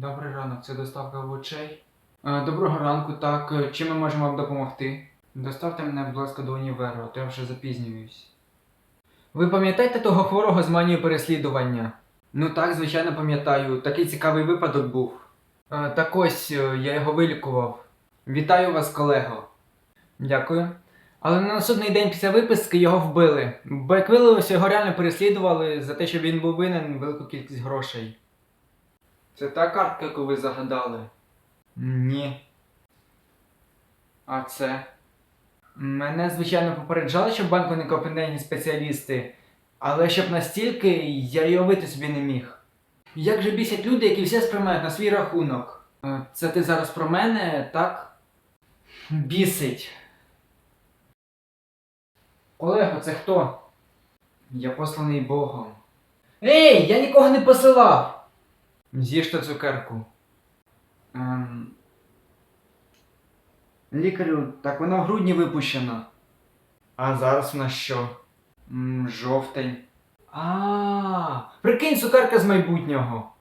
Добрий ранок, це доставка овочей. Е, Доброго ранку, так. е, Чим ми можемо вам допомогти? Доставте мене, будь ласка, до універу, то я вже запізнююсь. Ви пам'ятаєте того хворого з манією переслідування? Ну так, звичайно, пам'ятаю. Такий цікавий випадок був. Е, так ось, я його вилікував. Вітаю вас, колего. Дякую. Але на наступний день після виписки його вбили. Бо як виявилося, його реально переслідували за те, що він був винен велику кількість грошей. Це та картка, яку ви загадали? Ні. А це? Мене, звичайно, попереджали, що в банку не компетентні спеціалісти, але щоб настільки я й уявити собі не міг. Як же бісять люди, які все сприймають на свій рахунок? Е, Це ти зараз про мене, так? Бісить. Олего, це хто? Я посланий Богом. Ей, я нікого не посилав! З'їжте цукерку. Ем... Лікарю, так вона в грудні випущена. А зараз в нас що? М, жовтень. А, прикинь, цукерка з майбутнього.